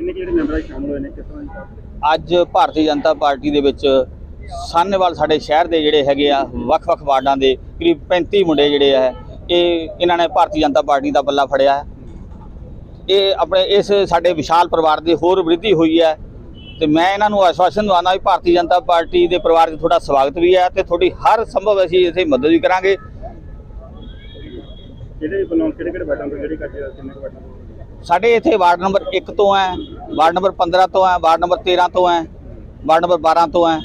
ਕਿੰਨੇ ਕਿਹੜੇ ਮੈਂਬਰ ਸ਼ਾਮਲ ਹੋਏ ਨੇ ਕਿਸ ਤਰ੍ਹਾਂ ਦੀ ਅੱਜ ਭਾਰਤੀ ਜਨਤਾ ਪਾਰਟੀ ਦੇ ਵਿੱਚ ਸਾਹਨੇਵਾਲ ਸਾਡੇ ਸ਼ਹਿਰ ਦੇ ਜਿਹੜੇ ਹੈਗੇ ਆ ਵੱਖ-ਵੱਖ ਵਾਰਡਾਂ ਦੇ ਕਰੀਬ 35 ਮੁੰਡੇ ਜਿਹੜੇ ਆ ਇਹ ਇਹਨਾਂ ਨੇ ਭਾਰਤੀ ਜਨਤਾ ਪਾਰਟੀ ਦਾ ਪੱਲਾ ਫੜਿਆ। ਹੈ ਇਹ ਆਪਣੇ ਇਸ ਸਾਡੇ ਵਿਸ਼ਾਲ ਪਰਿਵਾਰ ਦੀ ਹੋਰ ਵ੍ਰਿੱਧੀ ਹੋਈ ਹੈ ਤੇ ਮੈਂ ਇਹਨਾਂ ਨੂੰ ਆਸ਼ਵਾਸਨ ਦਵਾਉਣਾ ਵੀ ਭਾਰਤੀ ਜਨਤਾ ਪਾਰਟੀ ਦੇ ਪਰਿਵਾਰ 'ਚ ਤੁਹਾਡਾ ਸਵਾਗਤ ਵੀ ਹੈ ਤੇ ਤੁਹਾਡੀ ਹਰ ਸੰਭਵ ਅਸੀਂ ਇੱਥੇ ਮਦਦ ਵੀ ਕਰਾਂਗੇ। ਕਿਹੜੇ ਬਲੋਂਗ ਕਿਹੜੇ ਕਿਹੜੇ ਬੈਠਾਂ ਤੋਂ ਜਿਹੜੀ ਕੱਟੇ ਕਿੰਨੇ ਤੋਂ? ਸਾਡੇ ਇੱਥੇ ਵਾਰਡ ਨੰਬਰ 1 ਤੋਂ ਹੈ ਵਾਰਡ ਨੰਬਰ 15 ਤੋਂ ਹੈ ਵਾਰਡ ਨੰਬਰ 13 ਤੋਂ ਹੈ ਵਾਰਡ ਨੰਬਰ 12 ਤੋਂ ਹੈ।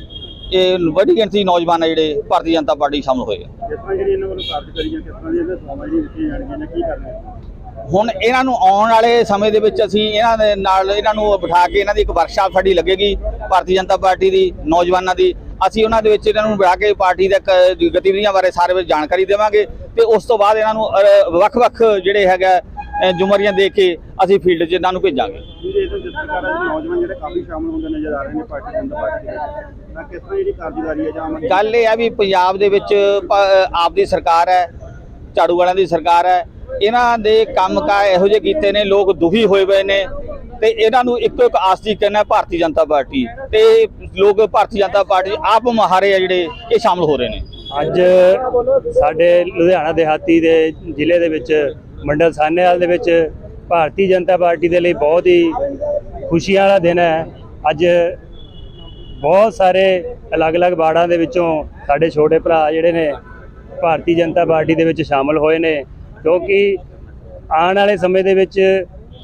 ਇਹ ਵੱਡੀ ਗਿਣਤੀ ਨੌਜਵਾਨ ਹੈ ਜਿਹੜੇ ਭਾਰਤੀ ਜਨਤਾ ਪਾਰਟੀ ਸ਼ਾਮਲ ਹੋਏ ਆ। ਜਿਸ ਤਰ੍ਹਾਂ ਜਿਹੜੀ ਇਹਨਾਂ ਵੱਲੋਂ ਕਾਰਜਕਾਰੀ ਜਾਂ ਕਿਸ ਤਰ੍ਹਾਂ ਦੀ ਇਹਨਾਂ ਸੇਵਾਵਾਂ ਜਿਹੜੀ ਦਿੱਤੀਆਂ ਜਾਣਗੀਆਂ ਨੇ ਕੀ ਕਰਨਾ ਹੈ? ਹੁਣ ਇਹਨਾਂ ਨੂੰ ਆਉਣ ਵਾਲੇ ਸਮੇਂ ਦੇ ਵਿੱਚ ਅਸੀਂ ਇਹਨਾਂ ਦੇ ਨਾਲ ਇਹਨਾਂ ਨੂੰ ਬਿਠਾ ਕੇ ਇਹਨਾਂ ਦੀ ਇੱਕ ਵਰਕਸ਼ਾਪ ਸਾਡੀ ਲੱਗੇਗੀ ਭਾਰਤੀ ਜਨਤਾ ਪਾਰਟੀ ਦੀ ਨੌਜਵਾਨਾਂ ਦੀ। ਅਸੀਂ ਉਹਨਾਂ ਦੇ ਵਿੱਚ ਇਹਨਾਂ ਨੂੰ ਬਿਠਾ ਕੇ ਪਾਰਟੀ ਦੇ ਗਤੀਵਿਧੀਆਂ ਬਾਰੇ ਸਾਰੇ ਵਿੱਚ ਜਾਣਕਾਰੀ ਦੇਵਾਂਗੇ ਤੇ ਉਸ ਤੋਂ ਬਾਅਦ ਇਹਨਾਂ ਨੂੰ ਵੱਖ-ਵੱਖ ਜਿਹੜੇ ਹੈਗਾ ਅ, ਜ਼ਿੰਮੇਵਾਰੀਆਂ ਦੇ ਕੇ ਅਸੀਂ ਫੀਲਡ 'ਚ ਇਹਨਾਂ ਨੂੰ ਭੇਜਾਂਗੇ। ਜਿਹੜੇ ਇਹਦੇ ਜਿਸ ਪ੍ਰਕਾਰ ਦੇ ਨੌਜਵਾਨ ਜਿਹੜੇ ਕਾਫੀ ਸ਼ਾਮਲ ਹੁੰਦੇ ਨਜ਼ਰ ਆ ਰਹੇ ਨੇ ਭਾਰਤੀ ਜਨਤਾ ਪਾਰਟੀ ਦੇ ਵਿੱਚ। ਤਾਂ ਕਿਸ ਤਰ੍ਹਾਂ ਜਿਹੜੀ ਕਾਰਜਕਾਰੀ ਹੈ ਜਾਂ ਅਮਲ ਗੱਲ ਇਹ ਹੈ ਵੀ ਪੰਜਾਬ ਦੇ ਵਿੱਚ ਪ- ਆਪ ਦੀ ਸਰਕਾਰ ਹੈ ਝਾੜੂ ਵਾਲਿਆਂ ਦੀ ਸਰਕਾਰ ਹੈ। ਇਹਨਾਂ ਦੇ ਕੰਮ ਕਾ ਇਹੋ ਜਿਹੇ ਕੀਤੇ ਨੇ ਲੋਕ ਦੁਖੀ ਹੋਏ ਪਏ ਨੇ। ਤੇ ਇਹਨਾਂ ਨੂੰ ਇੱਕੋ ਇੱਕ ਆਸਤੀ ਕਰਨਾ ਭਾਰਤੀ ਜਨਤਾ ਪਾਰਟੀ। ਤੇ ਲੋਕ ਭਾਰਤੀ ਜਨਤਾ ਪਾਰਟੀ ਆਪ ਮਹਾਰੇ ਆ ਜਿਹੜੇ ਇਹ ਸ਼ਾਮਲ ਹੋ ਰਹੇ ਨੇ। ਅੱਜ ਸਾਡੇ ਲੁਧਿਆਣਾ ਦਿਹਾਤੀ ਦੇ ਜ਼ਿਲ੍ਹੇ ਦੇ ਵਿੱਚ ਮੰਡਲ ਸਾਹਨੇਵਾਲ ਦੇ ਵਿੱਚ ਭਾਰਤੀ ਜਨਤਾ ਪਾਰਟੀ ਦੇ ਲਈ ਬਹੁਤ ਹੀ ਖੁਸ਼ੀਆਂ ਵਾਲਾ ਦਿਨ ਹੈ। ਅੱਜ ਬਹੁਤ ਸਾਰੇ ਅਲੱਗ-ਅਲੱਗ ਬਾੜਾਂ ਦੇ ਵਿੱਚੋਂ ਸਾਡੇ ਛੋਟੇ ਭਰਾ ਜਿਹੜੇ ਨੇ ਭਾਰਤੀ ਜਨਤਾ ਪਾਰਟੀ ਦੇ ਵਿੱਚ ਸ਼ਾਮਲ ਹੋਏ ਨੇ। ਕਿਉਂਕਿ ਆਉਣ ਵਾਲੇ ਸਮੇਂ ਦੇ ਵਿੱਚ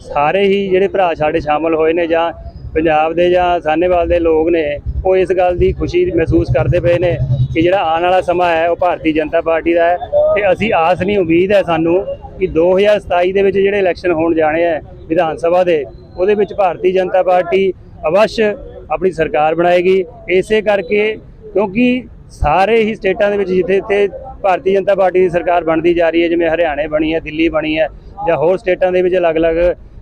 ਸਾਰੇ ਹੀ ਜਿਹੜੇ ਭਰਾ ਸਾਡੇ ਸ਼ਾਮਲ ਹੋਏ ਨੇ ਜਾਂ ਪੰਜਾਬ ਦੇ ਜਾਂ ਸਾਨੇਵਾਲ ਦੇ ਲੋਕ ਨੇ, ਉਹ ਇਸ ਗੱਲ ਦੀ ਖੁਸ਼ੀ ਮਹਿਸੂਸ ਕਰਦੇ ਪਏ ਨੇ ਕਿ ਜਿਹੜਾ ਆਉਣ ਵਾਲਾ ਸਮਾਂ ਹੈ, ਉਹ ਭਾਰਤੀ ਜਨਤਾ ਪਾਰਟੀ ਦਾ ਹੈ ਤੇ ਅਸੀਂ ਆਸ ਨਹੀਂ, ਉਮੀਦ ਹੈ ਸਾਨੂੰ ਕਿ 2027 ਦੇ ਵਿੱਚ ਜਿਹੜੇ ਇਲੈਕਸ਼ਨ ਹੋਣ ਜਾਣੇ ਆ ਵਿਧਾਨ ਸਭਾ ਦੇ, ਉਹਦੇ ਵਿੱਚ ਭਾਰਤੀ ਜਨਤਾ ਪਾਰਟੀ ਅਵਸ਼ ਆਪਣੀ ਸਰਕਾਰ ਬਣਾਏਗੀ। ਇਸੇ ਕਰਕੇ ਕਿਉਂਕਿ ਸਾਰੇ ਹੀ ਸਟੇਟਾਂ ਦੇ ਵਿੱਚ ਜਿੱਥੇ ਜਿੱਥੇ ਭਾਰਤੀ ਜਨਤਾ ਪਾਰਟੀ ਦੀ ਸਰਕਾਰ ਬਣਦੀ ਜਾ ਰਹੀ ਹੈ, ਜਿਵੇਂ ਹਰਿਆਣੇ ਬਣੀ ਹੈ, ਦਿੱਲੀ ਬਣੀ ਹੈ, ਜਾਂ ਹੋਰ ਸਟੇਟਾਂ ਦੇ ਵਿੱਚ ਅਲੱਗ-ਅਲੱਗ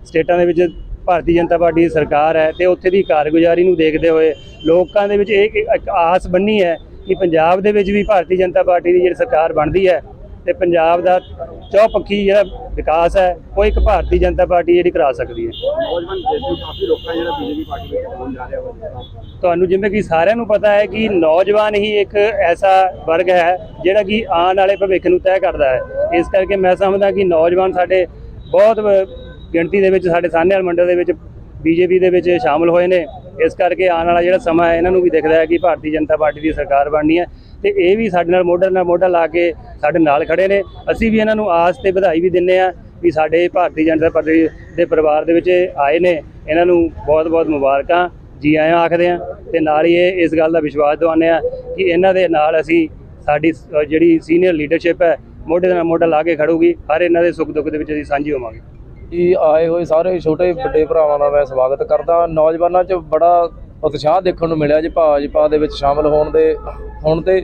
ਸਟੇਟਾਂ ਦੇ ਵਿੱਚ ਭਾਰਤੀ ਜਨਤਾ ਪਾਰਟੀ ਦੀ ਸਰਕਾਰ ਹੈ ਤੇ ਉੱਥੇ ਦੀ ਕਾਰਗੁਜ਼ਾਰੀ ਨੂੰ ਦੇਖਦੇ ਹੋਏ ਲੋਕਾਂ ਦੇ ਵਿੱਚ ਇਹ ਇੱਕ ਆਸ ਬੰਨੀ ਹੈ ਕਿ ਪੰਜਾਬ ਦੇ ਵਿੱਚ ਵੀ ਭਾਰਤੀ ਜਨਤਾ ਪਾਰਟੀ ਦੀ ਜਿਹੜੀ ਸਰਕਾਰ ਬਣਦੀ ਹੈ ਤੇ ਪੰਜਾਬ ਦਾ ਚੌਪੱਖੀ ਜਿਹੜਾ ਵਿਕਾਸ ਹੈ ਉਹ ਇੱਕ ਭਾਰਤੀ ਜਨਤਾ ਪਾਰਟੀ ਜਿਹੜੀ ਕਰਾ ਸਕਦੀ ਹੈ। ਨੌਜਵਾਨ ਦੇਸ਼ ਨੂੰ ਕਾਫੀ ਲੋਕਾਂ ਜਿਹੜਾ ਬੀਜੇਪੀ ਪਾਰਟੀ ਵਿੱਚ ਹੋਣ ਜਾ ਰਿਹਾ ਹੋਵੇ ਤੁਹਾਨੂੰ ਜਿਵੇਂ ਕਿ ਸਾਰਿਆਂ ਨੂੰ ਪਤਾ ਹੈ ਕਿ ਨੌਜਵਾਨ ਹੀ ਇੱਕ ਐਸਾ ਵਰਗ ਹੈ ਜਿਹੜਾ ਕਿ ਆਉਣ ਵਾਲੇ ਭਵਿੱਖ ਨੂੰ ਤੈਅ ਕਰਦਾ ਹੈ। ਇਸ ਕਰਕੇ ਮੈਂ ਸਮਝਦਾ ਕਿ ਨੌਜਵਾਨ ਸਾਡੇ ਬਹੁਤ ਗਿਣਤੀ ਦੇ ਵਿੱਚ ਸਾਡੇ ਸਾਹਨੇਵਾਲ ਮੰਡਲ ਦੇ ਵਿੱਚ ਬੀਜੇਪੀ ਦੇ ਵਿੱਚ ਸ਼ਾਮਲ ਹੋਏ ਨੇ। ਇਸ ਕਰਕੇ ਆਉਣ ਵਾਲਾ ਜਿਹੜਾ ਸਮਾਂ ਹੈ ਇਹਨਾਂ ਨੂੰ ਵੀ ਦਿਖਦਾ ਹੈ ਕਿ ਭਾਰਤੀ ਜਨਤਾ ਪਾਰਟੀ ਦੀ ਸਰਕਾਰ ਬਣਨੀ ਹੈ। ਤੇ ਇਹ ਵੀ ਸਾਡੇ ਨਾਲ ਮੋਢੇ ਨਾਲ ਮੋਢਾ ਲਾ ਕੇ ਸਾਡੇ ਨਾਲ ਖੜੇ ਨੇ। ਅਸੀਂ ਵੀ ਇਹਨਾਂ ਨੂੰ ਆਸ ਤੇ ਵਧਾਈ ਵੀ ਦਿੰਨੇ ਆ ਵੀ ਸਾਡੇ ਭਾਰਤੀ ਜਨਤਾ ਪਾਰਟੀ ਦੇ ਪਰਿਵਾਰ ਦੇ ਵਿੱਚ ਆਏ ਨੇ। ਇਹਨਾਂ ਨੂੰ ਬਹੁਤ-ਬਹੁਤ ਮੁਬਾਰਕਾਂ। ਜੀ ਆਇਆਂ ਆਖਦੇ ਆ ਤੇ ਨਾਲ ਹੀ ਇਹ ਇਸ ਗੱਲ ਦਾ ਵਿਸ਼ਵਾਸ ਦਿਵਾਉਂਦੇ ਆ ਕਿ ਇਹਨਾਂ ਦੇ ਨਾਲ ਅਸੀਂ ਸਾਡੀ ਜਿਹੜੀ ਸੀਨੀਅਰ ਲੀਡਰਸ਼ਿਪ ਹੈ, ਮੋਢੇ ਨਾਲ ਮੋਢਾ ਲਾ ਕੇ ਖੜੂਗੀ। ਹਰ ਇਹਨਾਂ ਦੇ ਸੁੱਖ ਦੁੱਖ ਦੇ ਵਿੱਚ ਅਸੀਂ ਸਾਂਝੀ ਹੋਵਾਂਗੇ। ਜੀ, ਆਏ ਹੋਏ ਸਾਰੇ ਛੋਟੇ ਵੱਡੇ ਭਰਾਵਾਂ ਦਾ ਮੈਂ ਸਵਾਗਤ ਕਰਦਾ। ਨੌਜਵਾਨਾਂ 'ਚ ਬੜਾ ਉਤਸ਼ਾਹ ਦੇਖਣ ਨੂੰ ਮਿਲਿਆ ਜੀ। ਭਾਜਪਾ ਦੇ ਵਿੱਚ ਸ਼ਾਮਲ ਹੋਣ ਦੇ ਹੋਣ ਤੇ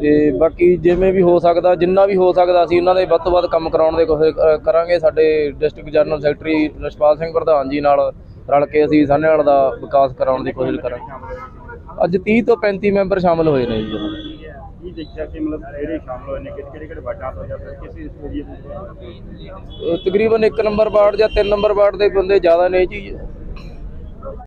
ਤੇ ਬਾਕੀ ਜਿਵੇਂ ਵੀ ਹੋ ਸਕਦਾ ਜਿੰਨਾ ਵੀ ਹੋ ਸਕਦਾ ਅਸੀਂ ਉਹਨਾਂ ਦੇ ਵੱਧ ਤੋਂ ਵੱਧ ਕੰਮ ਕਰਾਉਣ ਦੇ ਕੋਸ਼ਿਸ਼ ਕਰਾਂਗੇ। ਸਾਡੇ district general secretary Rashpal Singh ਪ੍ਰਧਾਨ ਜੀ ਨਾਲ ਰਲ ਕੇ ਅਸੀਂ ਸਾਹਨੇਵਾਲ ਦਾ ਵਿਕਾਸ ਕਰਾਉਣ ਦੀ ਕੋਸ਼ਿਸ਼ ਕਰਾਂਗੇ। ਅੱਜ 30 ਤੋਂ 35 ਮੈਂਬਰ ਸ਼ਾਮਲ ਹੋਏ ਨੇ ਜੀ। ਕੀ ਦੇਖਿਆ ਕਿ ਮਤਲਬ ਜਿਹੜੇ ਸ਼ਾਮਲ ਹੋਏ ਨੇ ਕਿਹੜੇ ਕਿਹੜੇ ਬਾਟਾਂ ਤੋਂ ਜਾਂ ਫਿਰ ਕਿਸੇ ਏਰੀਆ ਤੋਂ ਤਕਰੀਬਨ 1 ਨੰਬਰ ਵਾਰਡ ਜਾਂ 3 ਨੰਬਰ ਵਾਰਡ ਦੇ ਬੰਦੇ ਜ਼ਿਆਦਾ ਨੇ ਜੀ।